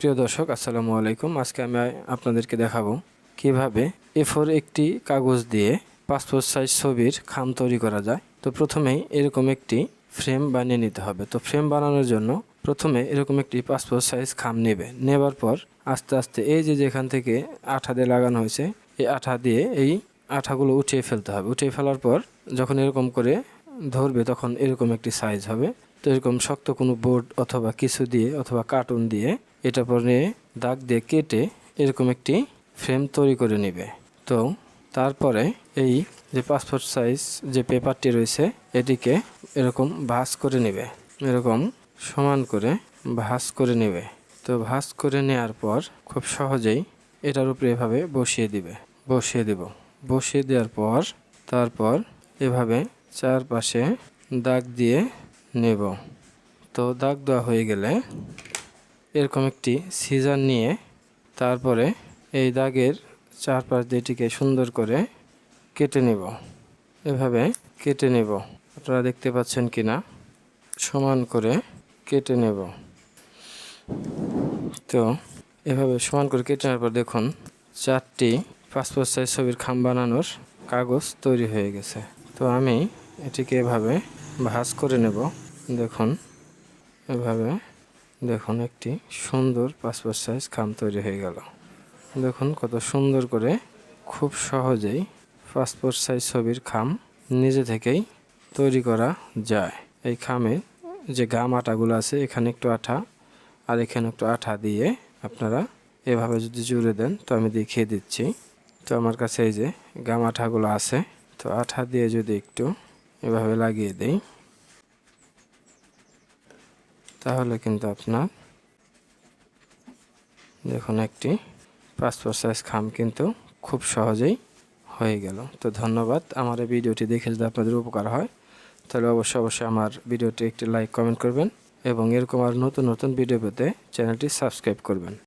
প্রিয় দর্শক, আসসালামু আলাইকুম। আজকে আমি আপনাদেরকে দেখাবো কীভাবে এ ফোর একটি কাগজ দিয়ে পাসপোর্ট সাইজ ছবির খাম তৈরি করা যায়। তো প্রথমেই এরকম একটি ফ্রেম বানিয়ে নিতে হবে। তো ফ্রেম বানানোর জন্য প্রথমে এরকম একটি পাসপোর্ট সাইজ খাম নেবে। নেবার পর আস্তে আস্তে এই যে যেখান থেকে আঠা দিয়ে লাগানো হয়েছে, এই আঠা দিয়ে এই আঠাগুলো উঠিয়ে ফেলতে হবে। উঠিয়ে ফেলার পর যখন এরকম করে ধরবে তখন এরকম একটি সাইজ হবে। তো এরকম শক্ত কোনো বোর্ড অথবা কিছু দিয়ে অথবা কার্টুন দিয়ে এটা পরে দাগ দিয়ে কেটে এরকম একটি ফ্রেম তৈরি করে নেবে। তো তারপরে এই যে পাসপোর্ট সাইজ যে পেপারটি রয়েছে, এটিকে এরকম ভাঁজ করে নেবে। এরকম সমান করে ভাঁজ করে নেবে। তো ভাঁজ করে নেওয়ার পর খুব সহজেই এটার উপরে এভাবে বসিয়ে দিবে। বসিয়ে দেব। বসিয়ে দেওয়ার পর তারপর এভাবে চারপাশে দাগ দিয়ে নেব। তো দাগ দেওয়া হয়ে গেলে এরকম একটি সিজার নিয়ে তারপরে এই দাগের চারপাশ দিয়েটিকে সুন্দর করে কেটে নেব। এভাবে কেটে নেব। আপনারা দেখতে পাচ্ছেন কি না সমান করে কেটে নেব। তো এভাবে সমান করে কেটে নেওয়ার পর দেখুন, চারটি পাসপোর্ট সাইজ ছবির খাম বানানোর কাগজ তৈরি হয়ে গেছে। তো আমি এটিকে এভাবে ভাঁজ করে নেব। দেখুন, এভাবে দেখুন, একটি সুন্দর পাসপোর্ট সাইজ খাম তৈরি হয়ে গেল। দেখুন, কত সুন্দর করে খুব সহজেই পাসপোর্ট সাইজ ছবির খাম নিজে থেকেই তৈরি করা যায়। এই খামের যে গাম আটাগুলো আছে, এখানে একটু আঠা আর এখানে একটু আঠা দিয়ে আপনারা এভাবে যদি জুড়ে দেন, তো আমি দেখিয়ে দিচ্ছি। তো আমার কাছে এই যে গাম আঠাগুলো আছে, তো আঠা দিয়ে যদি একটু এভাবে লাগিয়ে দেই তাহলে কিন্তু আপনার দেখুন একটি পাসপোর্ট সাইজ খাম কিন্তু খুব সহজেই হয়ে গেল। তো ধন্যবাদ। আমার এই ভিডিওটি দেখে যদি আপনাদের উপকার হয়, তাহলে অবশ্যই অবশ্যই আমার ভিডিওটি একটি লাইক কমেন্ট করবেন এবং এরকম আর নতুন নতুন ভিডিও পেতে চ্যানেলটি সাবস্ক্রাইব করবেন।